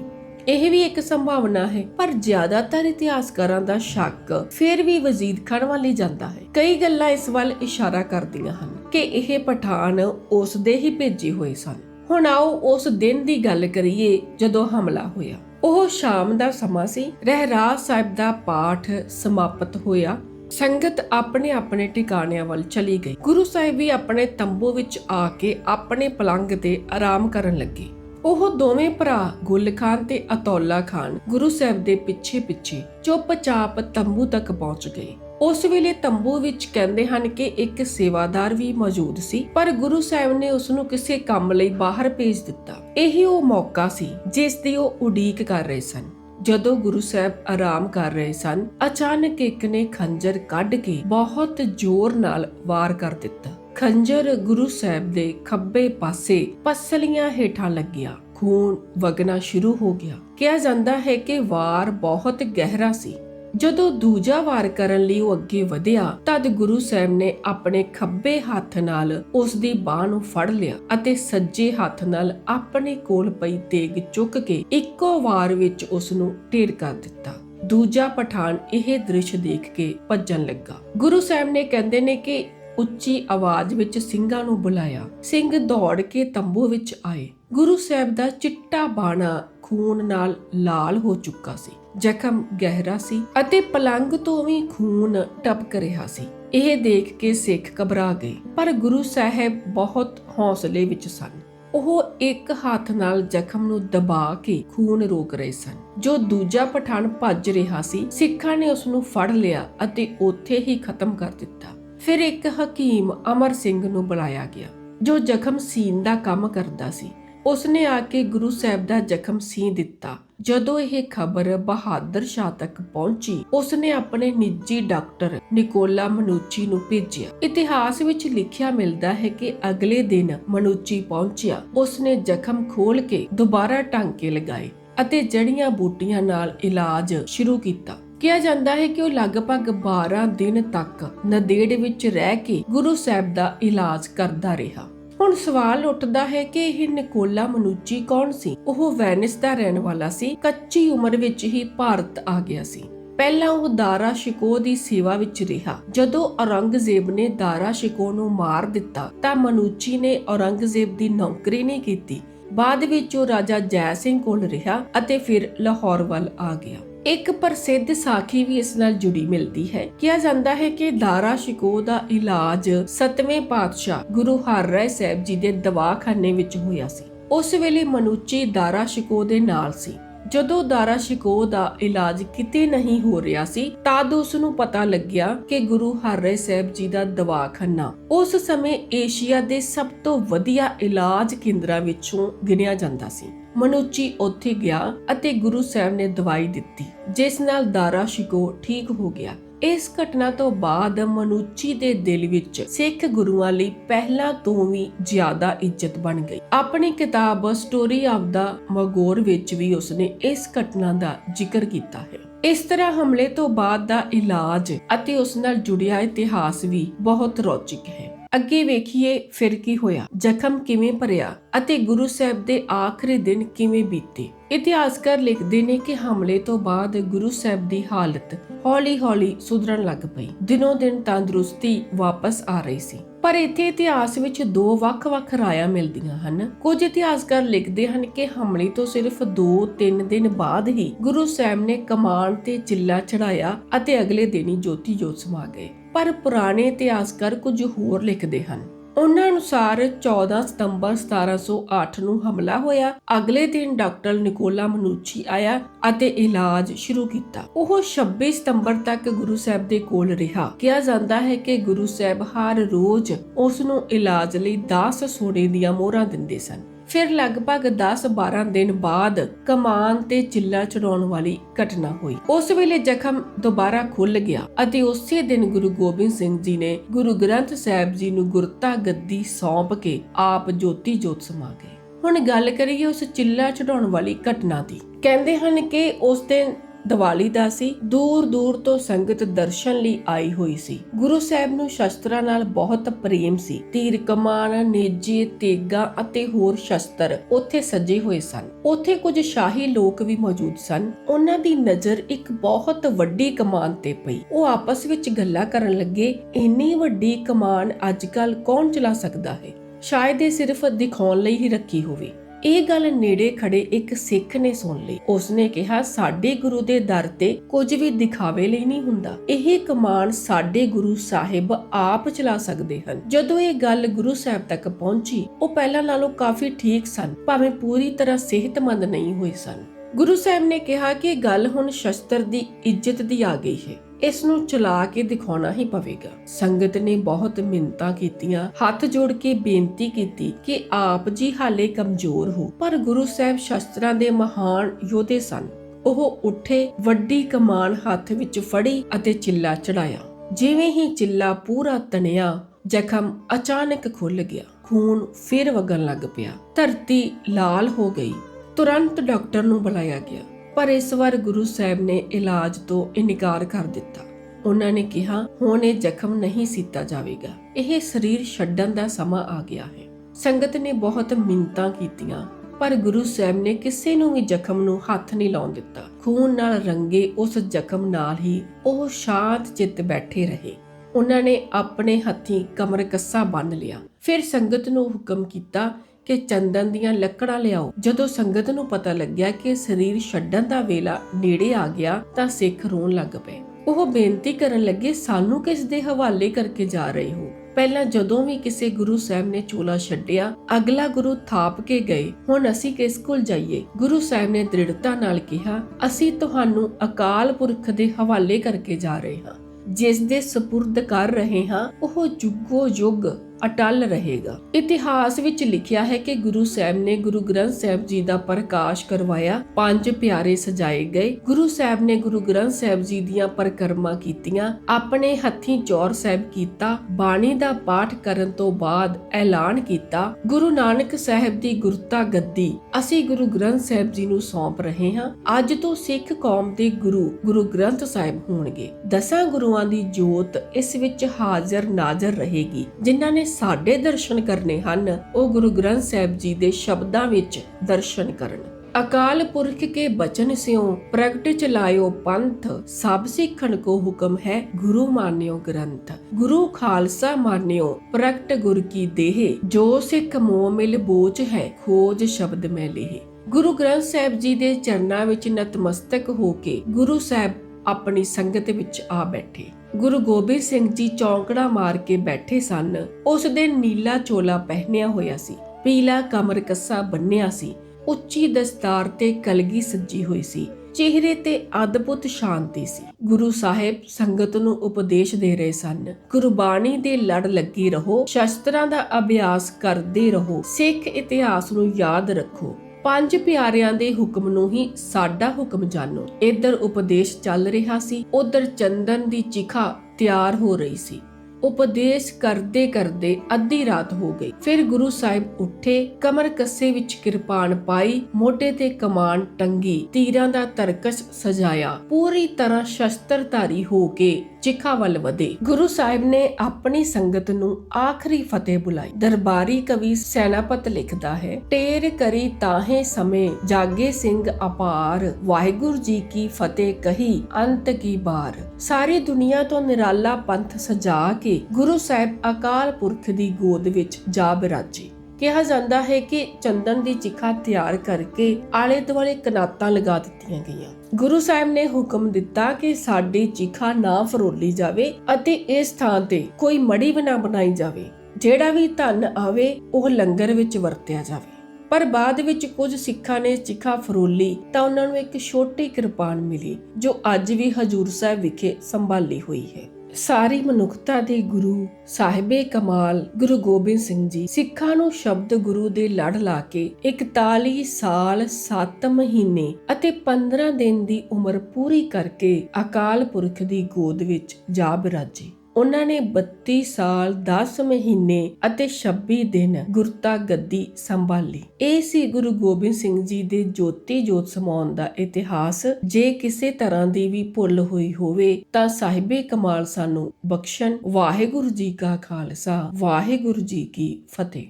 ਇਹ ਵੀ ਇੱਕ ਸੰਭਾਵਨਾ ਹੈ, ਪਰ ਜ਼ਿਆਦਾਤਰ ਇਤਿਹਾਸਕਾਰਾਂ ਦਾ ਸ਼ੱਕ ਫਿਰ ਵੀ ਵਜ਼ੀਦ ਖਾਨ ਵੱਲ ਹੀ ਜਾਂਦਾ ਹੈ। ਕਈ ਗੱਲਾਂ ਇਸ ਵੱਲ ਇਸ਼ਾਰਾ ਕਰਦੀਆਂ ਹਨ ਕਿ ਇਹ ਪਠਾਨ ਉਸ ਦੇ ਹੀ ਭੇਜੇ ਹੋਏ ਸਨ। ਹੁਣ ਆਓ ਉਸ ਦਿਨ ਦੀ ਗੱਲ ਕਰੀਏ ਜਦੋਂ ਹਮਲਾ ਹੋਇਆ। ਉਹ ਸ਼ਾਮ ਦਾ ਸਮਾਂ ਸੀ। ਰਹਿਰਾਜ ਸਾਹਿਬ ਦਾ ਪਾਠ ਸਮਾਪਤ ਹੋਇਆ। ਸੰਗਤ ਆਪਣੇ ਆਪਣੇ ਟਿਕਾਣਿਆਂ ਵੱਲ ਚਲੀ ਗਈ। ਗੁਰੂ ਸਾਹਿਬ ਵੀ ਆਪਣੇ ਤੰਬੂ ਵਿੱਚ ਆ ਕੇ ਆਪਣੇ ਪਲੰਗ ਤੇ ਆਰਾਮ ਕਰਨ ਲੱਗੇ। ਉਹ ਦੋਵੇਂ ਭਰਾ ਗੁੱਲ ਖਾਨ ਤੇ ਅਤੌਲਾ ਖਾਨ ਗੁਰੂ ਸਾਹਿਬ ਦੇ ਪਿੱਛੇ ਪਿੱਛੇ ਚੁੱਪਚਾਪ ਤੰਬੂ ਤੱਕ ਪਹੁੰਚ ਗਏ। ਉਸ ਵੇਲੇ ਤੰਬੂ ਵਿੱਚ ਕਹਿੰਦੇ ਹਨ ਕਿ ਇੱਕ ਸੇਵਾਦਾਰ ਵੀ ਮੌਜੂਦ ਸੀ, ਪਰ ਗੁਰੂ ਸਾਹਿਬ ਨੇ ਉਸ ਨੂੰ ਕਿਸੇ ਕੰਮ ਲਈ ਬਾਹਰ ਭੇਜ ਦਿੱਤਾ। ਇਹੀ ਉਹ ਮੌਕਾ ਸੀ ਜਿਸ ਦੀ ਉਹ ਉਡੀਕ ਕਰ ਰਹੇ ਸਨ। ਜਦੋਂ ਗੁਰੂ ਸਾਹਿਬ ਆਰਾਮ ਕਰ ਰਹੇ ਸਨ, ਅਚਾਨਕ ਇੱਕ ਨੇ ਖੰਜਰ ਕੱਢ ਕੇ ਬਹੁਤ ਜ਼ੋਰ ਨਾਲ ਵਾਰ ਕਰ ਦਿੱਤਾ। ਖੰਜਰ ਗੁਰੂ ਸਾਹਿਬ ਦੇ ਖੱਬੇ ਪਾਸੇ ਪਸਲੀਆਂ ਹੇਠਾਂ ਲੱਗਿਆ। ਖੂਨ ਵਗਣਾ ਸ਼ੁਰੂ ਹੋ ਗਿਆ। ਕਿਹਾ ਜਾਂਦਾ ਹੈ ਕਿ ਵਾਰ ਬਹੁਤ ਗਹਿਰਾ ਸੀ। ਜਦੋਂ ਦੂਜਾ ਵਾਰ ਕਰਨ ਲਈ ਉਹ ਅੱਗੇ ਵਧਿਆ, ਤਦ ਗੁਰੂ ਸਾਹਿਬ ਨੇ ਆਪਣੇ ਖੱਬੇ ਹੱਥ ਨਾਲ ਉਸ ਦੀ ਬਾਹ ਨੂੰ ਫੜ ਲਿਆ ਅਤੇ ਸੱਜੇ ਹੱਥ ਨਾਲ ਆਪਣੇ ਕੋਲ ਪਈ ਤੇਗ ਚੁੱਕ ਕੇ ਇੱਕੋ ਵਾਰ ਵਿੱਚ ਉਸ ਨੂੰ ਢੇਰ ਕਰ ਦਿੱਤਾ। ਦੂਜਾ ਪਠਾਨ ਇਹ ਦ੍ਰਿਸ਼ ਦੇਖ ਕੇ ਭੱਜਣ ਲੱਗਾ। ਗੁਰੂ ਸਾਹਿਬ ਨੇ ਕਹਿੰਦੇ ਨੇ ਕਿ ਉੱਚੀ ਆਵਾਜ਼ ਵਿੱਚ ਸਿੰਘਾਂ ਨੂੰ ਬੁਲਾਇਆ। ਸਿੰਘ ਦੌੜ ਕੇ ਤੰਬੂ ਵਿੱਚ ਆਏ। ਗੁਰੂ ਸਾਹਿਬ ਦਾ ਚਿੱਟਾ ਬਾਣਾ ਖੂਨ ਨਾਲ ਲਾਲ ਹੋ ਚੁੱਕਾ ਸੀ। ਜ਼ਖਮ ਗਹਿਰਾ ਸੀ ਅਤੇ ਪਲੰਗ ਤੋਂ ਵੀ ਖੂਨ ਟਪਕ ਰਿਹਾ ਸੀ। ਇਹ ਦੇਖ ਕੇ ਸਿੱਖ ਘਬਰਾ ਗਏ, ਪਰ ਗੁਰੂ ਸਾਹਿਬ ਬਹੁਤ ਹੌਸਲੇ ਵਿੱਚ ਸਨ। ਉਹ ਇੱਕ ਹੱਥ ਨਾਲ ਜ਼ਖਮ ਨੂੰ ਦਬਾ ਕੇ ਖੂਨ ਰੋਕ ਰਹੇ ਸਨ। ਜੋ ਦੂਜਾ ਪਠਾਨ ਭੱਜ ਰਿਹਾ ਸੀ, ਸਿੱਖਾਂ ਨੇ ਉਸ ਨੂੰ ਫੜ ਲਿਆ ਅਤੇ ਉੱਥੇ ਹੀ ਖਤਮ ਕਰ ਦਿੱਤਾ। ਫਿਰ ਇੱਕ ਹਕੀਮ ਅਮਰ ਸਿੰਘ ਨੂੰ ਬੁਲਾਇਆ ਗਿਆ, ਜੋ ਜ਼ਖਮ ਸੀਨ ਦਾ ਕੰਮ ਕਰਦਾ ਸੀ। ਉਸਨੇ ਆ ਕੇ ਗੁਰੂ ਸਾਹਿਬ ਦਾ ਜ਼ਖਮ ਸੀ ਦਿੱਤਾ। ਜਦੋਂ ਇਹ ਖਬਰ ਬਹਾਦਰ ਸ਼ਾਹ ਤੱਕ ਪਹੁੰਚੀ, ਉਸਨੇ ਆਪਣੇ ਨਿੱਜੀ ਡਾਕਟਰ ਨਿਕੋਲਾ ਮਨੂਚੀ ਨੂੰ ਭੇਜਿਆ। ਇਤਿਹਾਸ ਵਿੱਚ ਲਿਖਿਆ ਮਿਲਦਾ ਹੈ ਕਿ ਅਗਲੇ ਦਿਨ ਮਨੂਚੀ ਪਹੁੰਚਿਆ। ਉਸਨੇ ਜ਼ਖਮ ਖੋਲ ਕੇ ਦੁਬਾਰਾ ਟਾਂਕੇ ਲਗਾਏ ਅਤੇ ਜੜੀਆਂ ਬੂਟੀਆਂ ਨਾਲ ਇਲਾਜ ਸ਼ੁਰੂ ਕੀਤਾ। ਕਿਹਾ ਜਾਂਦਾ ਹੈ ਕਿ ਉਹ ਲਗਭਗ 12 ਦਿਨ ਤੱਕ ਨਦੇੜ ਵਿੱਚ ਰਹਿ ਕੇ ਗੁਰੂ ਸਾਹਿਬ ਦਾ ਇਲਾਜ ਕਰਦਾ ਰਿਹਾ। ਹੁਣ ਸਵਾਲ ਉੱਠਦਾ ਹੈ ਕਿ ਇਹ ਨਿਕੋਲਾ ਮਨੂਚੀ ਕੌਣ ਸੀ? ਉਹ ਵੈਨਿਸ ਦਾ ਰਹਿਣ ਵਾਲਾ ਸੀ, ਕੱਚੀ ਉਮਰ ਵਿੱਚ ਹੀ ਭਾਰਤ ਆ ਗਿਆ ਸੀ। ਪਹਿਲਾਂ ਉਹ ਦਾਰਾ ਸ਼ਿਕੋ ਦੀ ਸੇਵਾ ਵਿੱਚ ਰਿਹਾ। ਜਦੋਂ ਔਰੰਗਜ਼ੇਬ ਨੇ ਦਾਰਾ ਸ਼ਿਕੋ ਨੂੰ ਮਾਰ ਦਿੱਤਾ, ਤਾਂ ਮਨੂਚੀ ਨੇ ਔਰੰਗਜ਼ੇਬ ਦੀ ਨੌਕਰੀ ਨਹੀਂ ਕੀਤੀ। ਬਾਅਦ ਵਿੱਚ ਉਹ ਰਾਜਾ ਜੈ ਸਿੰਘ ਕੋਲ ਰਿਹਾ ਅਤੇ ਫਿਰ ਲਾਹੌਰ ਵੱਲ ਆ ਗਿਆ। ਇੱਕ ਪ੍ਰਸਿੱਧ ਸਾਖੀ ਵੀ ਇਸ ਨਾਲ ਜੁੜੀ ਮਿਲਦੀ ਹੈ। ਕਿਹਾ ਜਾਂਦਾ ਹੈ ਕਿ ਦਾਰਾ ਸ਼ਿਕੋ ਦਾ ਇਲਾਜ ਸਤਵੇਂ ਪਾਤਸ਼ਾਹ ਗੁਰੂ ਹਰਰਾਏ ਸਾਹਿਬ ਜੀ ਦੇ ਦਵਾਖਾਨੇ ਵਿੱਚ ਹੋਇਆ ਸੀ। ਉਸ ਵੇਲੇ ਮਨੂਚੀ ਦਾਰਾ ਸ਼ਿਕੋ ਦੇ ਨਾਲ ਸੀ। ਜਦੋਂ ਦਾਰਾ ਸ਼ਿਕੋ ਦਾ ਇਲਾਜ ਕਿਤੇ ਨਹੀਂ ਹੋ ਰਿਹਾ ਸੀ, ਤਦ ਉਸ ਨੂੰ ਪਤਾ ਲੱਗਿਆ ਕਿ ਗੁਰੂ ਹਰਰਾਏ ਸਾਹਿਬ ਜੀ ਦਾ ਦਵਾਖਾਨਾ ਉਸ ਸਮੇਂ ਏਸ਼ੀਆ ਦੇ ਸਭ ਤੋਂ ਵਧੀਆ ਇਲਾਜ ਕੇਂਦਰਾਂ ਵਿੱਚੋਂ ਗਿਣਿਆ ਜਾਂਦਾ ਸੀ। ਮਨੂਚੀ ਉੱਥੇ ਗਿਆ ਅਤੇ ਗੁਰੂ ਸਾਹਿਬ ਨੇ ਦਵਾਈ ਦਿੱਤੀ, ਜਿਸ ਨਾਲ ਦਾਰਾ ਸ਼ਿਕੋ ਠੀਕ ਹੋ ਗਿਆ। ਇਸ ਘਟਨਾ ਤੋਂ ਬਾਅਦ ਮਨੂਚੀ ਦੇ ਦਿਲ ਵਿੱਚ ਸਿੱਖ ਗੁਰੂਆਂ ਲਈ ਪਹਿਲਾਂ ਤੋਂ ਵੀ ਜ਼ਿਆਦਾ ਇੱਜ਼ਤ ਬਣ ਗਈ। ਆਪਣੀ ਕਿਤਾਬ ਸਟੋਰੀ ਆਫ ਦਾ ਮਗੋਰ ਵਿੱਚ ਵੀ ਉਸਨੇ ਇਸ ਘਟਨਾ ਦਾ ਜ਼ਿਕਰ ਕੀਤਾ ਹੈ। ਇਸ ਤਰ੍ਹਾਂ ਹਮਲੇ ਤੋਂ ਬਾਅਦ ਦਾ ਇਲਾਜ ਅਤੇ ਉਸ ਨਾਲ ਜੁੜਿਆ ਇਤਿਹਾਸ ਵੀ ਬਹੁਤ ਰੌਚਕ ਹੈ। ਅੱਗੇ ਵੇਖੀਏ ਫਿਰ ਕੀ ਹੋਇਆ। ਜ਼ਖਮ ਕਿਵੇਂ ਭਰਿਆ ਅਤੇ ਗੁਰੂ ਸਾਹਿਬ ਦੇ ਆਖਰੀ ਦਿਨ ਕਿਵੇਂ ਬੀਤੇ। ਇਤਿਹਾਸਕਾਰ ਲਿਖਦੇ ਨੇ ਕਿ ਹਮਲੇ ਤੋਂ ਬਾਅਦ ਗੁਰੂ ਸਾਹਿਬ ਦੀ ਹਾਲਤ ਹੌਲੀ-ਹੌਲੀ ਸੁਧਰਨ ਲੱਗ ਪਈ। ਦਿਨੋਂ ਦਿਨ ਤੰਦਰੁਸਤੀ ਵਾਪਸ ਆ ਰਹੀ ਸੀ। ਪਰ ਇੱਥੇ ਇਤਿਹਾਸ ਵਿੱਚ ਦੋ ਵੱਖ-ਵੱਖ ਰਾਇਆਂ ਮਿਲਦੀਆਂ ਹਨ। ਕੁਝ ਇਤਿਹਾਸਕਾਰ ਲਿਖਦੇ ਹਨ ਕਿ ਹਮਲੇ ਤੋਂ ਸਿਰਫ 2-3 ਦਿਨ ਬਾਅਦ ਹੀ ਗੁਰੂ ਸਾਹਿਬ ਨੇ ਕਮਾਨ ਤੇ ਚਿੱਲਾ ਚੜਾਇਆ ਅਤੇ ਅਗਲੇ ਦਿਨ ਹੀ ਜੋਤੀ ਜੋਤ ਸਮਾ ਗਏ। ਪਰ ਪੁਰਾਣੇ ਇਤਿਹਾਸਕਾਰ ਕੁਝ ਹੋਰ ਲਿਖਦੇ ਹਨ। ਉਹਨਾਂ ਅਨੁਸਾਰ 14 ਸਤੰਬਰ 1708 ਨੂੰ ਹਮਲਾ ਹੋਇਆ, ਅਗਲੇ ਦਿਨ ਡਾਕਟਰ ਨਿਕੋਲਾ ਮਨੂਚੀ ਆਇਆ ਅਤੇ ਇਲਾਜ ਸ਼ੁਰੂ ਕੀਤਾ। ਉਹ 26 ਸਤੰਬਰ ਤੱਕ ਗੁਰੂ ਸਾਹਿਬ ਦੇ ਕੋਲ ਰਿਹਾ। ਕਿਹਾ ਜਾਂਦਾ ਹੈ ਕਿ ਗੁਰੂ ਸਾਹਿਬ ਹਰ ਰੋਜ਼ ਉਸ ਨੂੰ ਇਲਾਜ ਲਈ 10 ਸੋਨੇ ਦੀਆਂ ਮੋਹਰਾਂ ਦਿੰਦੇ ਸਨ। ਫਿਰ ਲਗਭਗ 10-12 ਦਿਨ ਬਾਅਦ ਕਮਾਨ ਤੇ ਚਿੱਲਾ ਚੜਾਉਣ ਵਾਲੀ ਘਟਨਾ ਹੋਈ। ਉਸ ਵੇਲੇ ਜ਼ਖਮ ਦੁਬਾਰਾ ਖੁੱਲ ਗਿਆ ਅਤੇ ਉਸੇ ਦਿਨ ਗੁਰੂ ਗੋਬਿੰਦ ਸਿੰਘ ਜੀ ਨੇ ਗੁਰੂ ਗ੍ਰੰਥ ਸਾਹਿਬ ਜੀ ਨੂੰ ਗੁਰਤਾ ਗੱਦੀ ਸੌਂਪ ਕੇ ਆਪ ਜੋਤੀ ਜੋਤ ਸਮਾ ਗਏ। ਹੁਣ ਗੱਲ ਕਰੀਏ ਉਸ ਚਿੱਲਾ ਚੜਾਉਣ ਵਾਲੀ ਘਟਨਾ ਦੀ। ਕਹਿੰਦੇ ਹਨ ਕਿ ਉਸ ਦਿਨ ਦੀਵਾਲੀ ਦਾ ਸੀ ਦੂਰ ਦੂਰ ਤੋਂ ਸੰਗਤ ਦਰਸ਼ਨ ਲਈ ਆਈ ਹੋਈ ਸੀ। ਗੁਰੂ ਸਾਹਿਬ ਨੂੰ ਸ਼ਸਤਰਾਂ ਨਾਲ ਬਹੁਤ ਪ੍ਰੇਮ ਸੀ। ਤੀਰ ਕਮਾਨ, ਨੇਜੇ, ਤੇਗਾ ਅਤੇ ਹੋਰ ਸ਼ਸਤਰ ਉੱਥੇ ਸੱਜੇ ਹੋਏ ਸਨ। ਉੱਥੇ ਕੁਝ ਸ਼ਾਹੀ ਲੋਕ ਵੀ ਮੌਜੂਦ ਸਨ। ਉਹਨਾਂ ਦੀ ਨਜ਼ਰ ਇੱਕ ਬਹੁਤ ਵੱਡੀ ਕਮਾਨ ਤੇ ਪਈ। ਉਹ ਆਪਸ ਵਿੱਚ ਗੱਲਾਂ ਕਰਨ ਲੱਗੇ, ਇੰਨੀ ਵੱਡੀ ਕਮਾਨ ਅੱਜਕੱਲ ਕੌਣ ਚਲਾ ਸਕਦਾ ਹੈ? ਸ਼ਾਇਦ ਇਹ ਸਿਰਫ ਦਿਖਾਉਣ ਲਈ ਹੀ ਰੱਖੀ ਹੋਵੇ। ਇਹ ਗੱਲ ਨੇੜੇ ਖੜੇ ਇੱਕ ਸਿੱਖ ਨੇ ਸੁਣ ਲਈ। ਉਸਨੇ ਕਿਹਾ, ਸਾਡੇ ਗੁਰੂ ਦੇ ਦਰ ਤੇ ਕੁਝ ਵੀ ਦਿਖਾਵੇ ਲਈ ਨਹੀਂ ਹੁੰਦਾ। ਇਹ ਕਮਾਨ ਸਾਡੇ ਗੁਰੂ ਸਾਹਿਬ ਆਪ ਚਲਾ ਸਕਦੇ ਹਨ। ਜਦੋਂ ਇਹ ਗੱਲ ਗੁਰੂ ਸਾਹਿਬ ਤੱਕ ਪਹੁੰਚੀ, ਉਹ ਪਹਿਲਾਂ ਨਾਲੋਂ ਕਾਫੀ ਠੀਕ ਸਨ, ਭਾਵੇਂ ਪੂਰੀ ਤਰ੍ਹਾਂ ਸਿਹਤਮੰਦ ਨਹੀਂ ਹੋਏ ਸਨ। ਗੁਰੂ ਸਾਹਿਬ ਨੇ ਕਿਹਾ ਕਿ ਗੱਲ ਹੁਣ ਸ਼ਸਤਰ ਦੀ ਇੱਜ਼ਤ ਦੀ ਆ ਗਈ ਹੈ। ਇਸ ਨੂੰ ਚਲਾ ਕੇ ਦਿਖਾਉਣਾ ਹੀ ਪਵੇਗਾ। ਸੰਗਤ ਨੇ ਬਹੁਤ ਮਿੰਨਤਾਂ ਕੀਤੀਆਂ, ਹੱਥ ਜੋੜ ਕੇ ਬੇਨਤੀ ਕੀਤੀ ਕਿ ਆਪ ਜੀ ਹਾਲੇ ਕਮਜ਼ੋਰ ਹੋ। ਪਰ ਗੁਰੂ ਸਾਹਿਬ ਸ਼ਸਤਰਾਂ ਦੇ ਮਹਾਨ ਯੋਧੇ ਸਨ। ਉਹ ਉੱਠੇ, ਵੱਡੀ ਕਮਾਨ ਹੱਥ ਵਿੱਚ ਫੜੀ ਅਤੇ ਚਿੱਲਾ ਚੜਾਇਆ। ਜਿਵੇਂ ਹੀ ਚਿੱਲਾ ਪੂਰਾ ਤਣਿਆ, ਜ਼ਖਮ ਅਚਾਨਕ ਖੁੱਲ ਗਿਆ। ਖੂਨ ਫਿਰ ਵਗਣ ਲੱਗ ਪਿਆ। ਧਰਤੀ ਲਾਲ ਹੋ ਗਈ। ਤੁਰੰਤ ਡਾਕਟਰ ਨੂੰ ਬੁਲਾਇਆ ਗਿਆ, ਪਰ ਇਸ ਵਾਰ ਗੁਰੂ ਸਾਹਿਬ ਨੇ ਇਲਾਜ ਤੋਂ ਇਨਕਾਰ ਕਰ ਦਿੱਤਾ। ਉਹਨਾਂ ਨੇ ਕਿਹਾ, ਹੁਣ ਇਹ ਜ਼ਖਮ ਨਹੀਂ ਸੀਤਾ ਜਾਵੇਗਾ। ਇਹ ਸਰੀਰ ਛੱਡਣ ਦਾ ਸਮਾਂ ਆ ਗਿਆ ਹੈ। ਸੰਗਤ ਨੇ ਬਹੁਤ ਮਿੰਨਤਾਂ ਕੀਤੀਆਂ, ਪਰ ਗੁਰੂ ਸਾਹਿਬ ਨੇ ਕਿਸੇ ਨੂੰ ਵੀ ਜ਼ਖਮ ਨੂੰ ਹੱਥ ਨਹੀਂ ਲਾਉਣ ਦਿੱਤਾ। ਖੂਨ ਨਾਲ ਰੰਗੇ ਉਸ ਜ਼ਖਮ ਨਾਲ ਹੀ ਉਹ ਸ਼ਾਂਤ ਚਿੱਤ ਬੈਠੇ ਰਹੇ। ਉਹਨਾਂ ਨੇ ਆਪਣੇ ਹੱਥੀਂ ਕਮਰ ਕੱਸਾ ਬੰਨ ਲਿਆ। ਫਿਰ ਸੰਗਤ ਨੂੰ ਹੁਕਮ ਕੀਤਾ ਕਿ ਚੰਦਨ ਦੀਆਂ ਲੱਕੜਾਂ ਲਿਆਓ। ਜਦੋਂ ਸੰਗਤ ਨੂੰ ਪਤਾ ਲੱਗਿਆ ਕਿ ਸਰੀਰ ਛੱਡਣ ਦਾ ਵੇਲਾ ਨੇੜੇ ਆ ਗਿਆ, ਤਾਂ ਸਿੱਖ ਰੋਣ ਲੱਗ ਪਏ। ਉਹ ਬੇਨਤੀ ਕਰਨ ਲੱਗੇ, ਸਾਨੂੰ ਕਿਸ ਦੇ ਹਵਾਲੇ ਕਰਕੇ ਜਾ ਰਹੇ ਹੋ? ਪਹਿਲਾਂ ਜਦੋਂ ਵੀ ਕਿਸੇ ਗੁਰੂ ਸਾਹਿਬ ਨੇ ਚੋਲਾ ਛੱਡਿਆ, ਅਗਲਾ ਗੁਰੂ ਥਾਪ ਕੇ ਗਏ, ਹੁਣ ਅਸੀਂ ਕਿਸ ਕੋਲ ਜਾਈਏ? ਗੁਰੂ ਸਾਹਿਬ ਨੇ ਦ੍ਰਿੜਤਾ ਨਾਲ ਕਿਹਾ, ਅਸੀਂ ਤੁਹਾਨੂੰ ਅਕਾਲ ਪੁਰਖ ਦੇ ਹਵਾਲੇ ਕਰਕੇ ਜਾ ਰਹੇ ਹਾਂ। ਜਿਸ ਦੇ ਸਪੁਰਦ ਕਰ ਰਹੇ ਹਾਂ, ਉਹ ਜੁਗੋ ਜੁਗ ਅਟਲ ਰਹੇਗਾ। ਇਤਿਹਾਸ ਵਿੱਚ ਲਿਖਿਆ ਹੈ ਕਿ ਗੁਰੂ ਸਾਹਿਬ ਨੇ ਗੁਰੂ ਗ੍ਰੰਥ ਸਾਹਿਬ ਜੀ ਦਾ ਪ੍ਰਕਾਸ਼ ਕਰਵਾਇਆ। ਪੰਜ ਪਿਆਰੇ ਸਜਾਏ ਗਏ। ਗੁਰੂ ਸਾਹਿਬ ਨੇ ਗੁਰੂ ਗ੍ਰੰਥ ਸਾਹਿਬ ਜੀ ਦੀਆਂ ਪਰਿਕਰਮਾ ਕੀਤੀਆਂ। ਆਪਣੇ ਹੱਥੀਂ ਚੌਰ ਸਾਹਿਬ ਕੀਤਾ। ਬਾਣੀ ਦਾ ਪਾਠ ਕਰਨ ਤੋਂ ਬਾਅਦ ਐਲਾਨ ਕੀਤਾ। ਗੁਰੂ ਨਾਨਕ ਸਾਹਿਬ ਦੀ ਗੁਰਤਾ ਗੱਦੀ। ਅਸੀਂ ਗੁਰੂ ਗ੍ਰੰਥ ਸਾਹਿਬ ਜੀ ਨੂੰ ਸੌਂਪ ਰਹੇ ਹਾਂ। ਅੱਜ ਤੋਂ ਸਿੱਖ ਕੌਮ ਦੇ ਗੁਰੂ ਗੁਰੂ ਗ੍ਰੰਥ ਸਾਹਿਬ ਹੋਣਗੇ। ਦਸਾਂ ਗੁਰੂਆਂ ਦੀ ਜੋਤ ਇਸ ਵਿੱਚ ਹਾਜ਼ਰ ਨਾਜ਼ਰ ਰਹੇਗੀ। ਜਿਨ੍ਹਾਂ ਨੇ ਸਾਡੇ ਦਰਸ਼ਨ ਕਰਨੇ ਹਨ, ਉਹ ਗੁਰੂ ਗ੍ਰੰਥ ਸਾਹਿਬ ਜੀ ਦੇ ਸ਼ਬਦਾਂ ਵਿੱਚ ਦਰਸ਼ਨ ਕਰਨ। ਅਕਾਲ ਪੁਰਖ ਕੇ ਬਚਨ ਸਿਓ ਪ੍ਰਗਟ ਚਲਾਇਓ ਪੰਥ, ਸਭ ਸਿੱਖਣ ਕੋ ਹੁਕਮ ਹੈ ਗੁਰੂ ਮਾਨਿਓ ਗ੍ਰੰਥ। ਗੁਰੂ ਖਾਲਸਾ ਮਾਨਿਓ, ਪ੍ਰਗਟ ਗੁਰ ਕੀ ਦੇਹ, ਜੋ ਸਿੱਖ ਮੋਹ ਮਿਲ ਬੋਚ ਹੈ, ਖੋਜ ਸ਼ਬਦ ਮੈਂ ਲੇਹ। ਗੁਰੂ ਗ੍ਰੰਥ ਸਾਹਿਬ ਜੀ ਦੇ ਚਰਨਾਂ ਵਿੱਚ ਨਤਮਸਤਕ ਹੋ ਕੇ ਗੁਰੂ ਸਾਹਿਬ ਆਪਣੀ ਸੰਗਤ ਵਿੱਚ ਆ ਬੈਠੇ। ਗੁਰੂ ਗੋਬਿੰਦ ਸਿੰਘ ਜੀ ਚੌਂਕੜਾ ਮਾਰ ਕੇ ਬੈਠੇ ਸਨ। ਉਸ ਦੇ ਨੀਲਾ ਚੋਲਾ ਪਹਿਨਿਆ ਹੋਇਆ ਸੀ। ਪੀਲਾ ਕਮਰ ਕੱਸਾ ਬੰਨਿਆ ਸੀ। ਉੱਚੀ ਦਸਤਾਰ ਤੇ ਕਲਗੀ ਸੱਜੀ ਹੋਈ ਸੀ। ਚਿਹਰੇ ਤੇ ਅਦਭੁਤ ਸ਼ਾਂਤੀ ਸੀ। ਗੁਰੂ ਸਾਹਿਬ ਸੰਗਤ ਨੂੰ ਉਪਦੇਸ਼ ਦੇ ਰਹੇ ਸਨ। ਗੁਰਬਾਣੀ ਦੇ ਲੜ ਲੱਗੀ ਰਹੋ। ਸ਼ਸਤਰਾਂ ਦਾ ਅਭਿਆਸ ਕਰਦੇ ਰਹੋ। ਸਿੱਖ ਇਤਿਹਾਸ ਨੂੰ ਯਾਦ ਰੱਖੋ। ਪੰਜ ਪਿਆਰਿਆਂ ਦੇ ਹੁਕਮ ਨੂੰ ਹੀ ਸਾਡਾ ਹੁਕਮ ਜਾਣੋ। ਇੱਧਰ ਉਪਦੇਸ਼ ਚੱਲ ਰਿਹਾ ਸੀ, ਉਧਰ ਚੰਦਨ ਦੀ ਚਿਖਾ ਤਿਆਰ ਹੋ ਰਹੀ ਸੀ। ਉਪਦੇਸ਼ ਕਰਦੇ ਕਰਦੇ ਅੱਧੀ ਰਾਤ ਹੋ ਗਈ। ਫਿਰ ਗੁਰੂ ਸਾਹਿਬ ਉੱਠੇ, ਕਮਰ ਕੱਸੇ ਵਿੱਚ ਕਿਰਪਾਨ ਪਾਈ, ਮੋਢੇ ਤੇ ਕਮਾਨ ਟੰਗੀ, ਤੀਰਾਂ ਦਾ ਤਰਕਸ ਸਜਾਇਆ। ਪੂਰੀ ਤਰ੍ਹਾਂ ਸ਼ਸਤਰਧਾਰੀ ਹੋ ਕੇ ਚਿਖਾ ਵੱਲ ਵਧੇ। ਗੁਰੂ ਸਾਹਿਬ ਨੇ ਆਪਣੀ ਸੰਗਤ ਨੂੰ ਆਖਰੀ ਫਤਿਹ ਬੁਲਾਈ। ਦਰਬਾਰੀ ਕਵੀ ਸੈਨਾਪਤ ਲਿਖਦਾ ਹੈ, ਟੇਰ ਕਰੀ ਤਾਹੇ ਸਮੇ, ਜਾਗੇ ਸਿੰਘ ਅਪਾਰ। ਵਾਹਿਗੁਰੂ ਜੀ ਕੀ ਫਤਿਹ ਕਹੀ, ਅੰਤ ਕੀ ਬਾਰ। ਸਾਰੀ ਦੁਨੀਆ ਤੋਂ ਨਿਰਾਲਾ ਪੰਥ ਸਜਾ ਕੇ ਗੁਰੂ ਸਾਹਿਬ ਅਕਾਲ ਪੁਰਖ ਦੀ ਗੋਦ ਵਿੱਚ ਜਾ ਬਿਰਾਜੇ ਕਿਹਾ ਜਾਂਦਾ ਹੈ ਕਿ ਚੰਦਨ ਦੀ ਚਿਖਾ ਤਿਆਰ ਕਰਕੇ ਆਲੇ ਦੁਆਲੇ ਕਨਾਤਾਂ ਲਗਾ ਦਿੱਤੀਆਂ ਗਈਆਂ। ਗੁਰੂ ਸਾਹਿਬ ਨੇ ਹੁਕਮ ਦਿੱਤਾ ਕਿ ਸਾਡੀ ਚਿਖਾ ਨਾ ਫਰੋਲੀ ਜਾਵੇ ਅਤੇ ਇਸ ਥਾਂ ਤੇ ਕੋਈ ਮੜੀ ਵੀ ਨਾ ਬਣਾਈ ਜਾਵੇ। ਜਿਹੜਾ ਵੀ ਧਨ ਆਵੇ, ਉਹ ਲੰਗਰ ਵਿੱਚ ਵਰਤਿਆ ਜਾਵੇ। ਪਰ ਬਾਅਦ ਵਿੱਚ ਕੁਝ ਸਿੱਖਾਂ ਨੇ ਚਿਖਾ ਫਰੋਲੀ ਤਾਂ ਉਹਨਾਂ ਨੂੰ ਇੱਕ ਛੋਟੀ ਕਿਰਪਾਨ ਮਿਲੀ, ਜੋ ਅੱਜ ਵੀ ਹਜੂਰ ਸਾਹਿਬ ਵਿਖੇ ਸੰਭਾਲੀ ਹੋਈ ਹੈ। ਸਾਰੀ ਮਨੁੱਖਤਾ ਦੇ ਗੁਰੂ ਸਾਹਿਬੇ ਕਮਾਲ ਗੁਰੂ ਗੋਬਿੰਦ ਸਿੰਘ ਜੀ ਸਿੱਖਾਂ ਨੂੰ ਸ਼ਬਦ ਗੁਰੂ ਦੇ ਲੜ ਲਾ ਕੇ 41 ਸਾਲ 7 ਮਹੀਨੇ ਅਤੇ 15 ਦਿਨ ਦੀ ਉਮਰ ਪੂਰੀ ਕਰਕੇ ਅਕਾਲ ਪੁਰਖ ਦੀ ਗੋਦ ਵਿੱਚ ਜਾ ਬਿਰਾਜੇ ਉਹਨਾਂ ਨੇ 32 ਸਾਲ 10 ਮਹੀਨੇ ਅਤੇ 26 ਦਿਨ ਗੁਰਤਾ ਗੱਦੀ ਸੰਭਾਲੀ। ਇਹ ਸੀ ਗੁਰੂ ਗੋਬਿੰਦ ਸਿੰਘ ਜੀ ਦੇ ਜੋਤੀ ਜੋਤ ਸਮਾਉਣ ਦਾ ਇਤਿਹਾਸ। ਜੇ ਕਿਸੇ ਤਰ੍ਹਾਂ ਦੀ ਵੀ ਭੁੱਲ ਹੋਈ ਹੋਵੇ ਤਾਂ ਸਾਹਿਬੇ ਕਮਾਲ ਸਾਨੂੰ ਬਖਸ਼ਣ। ਵਾਹਿਗੁਰੂ ਜੀ ਕਾ ਖਾਲਸਾ, ਵਾਹਿਗੁਰੂ ਜੀ ਕੀ ਫਤਿਹ।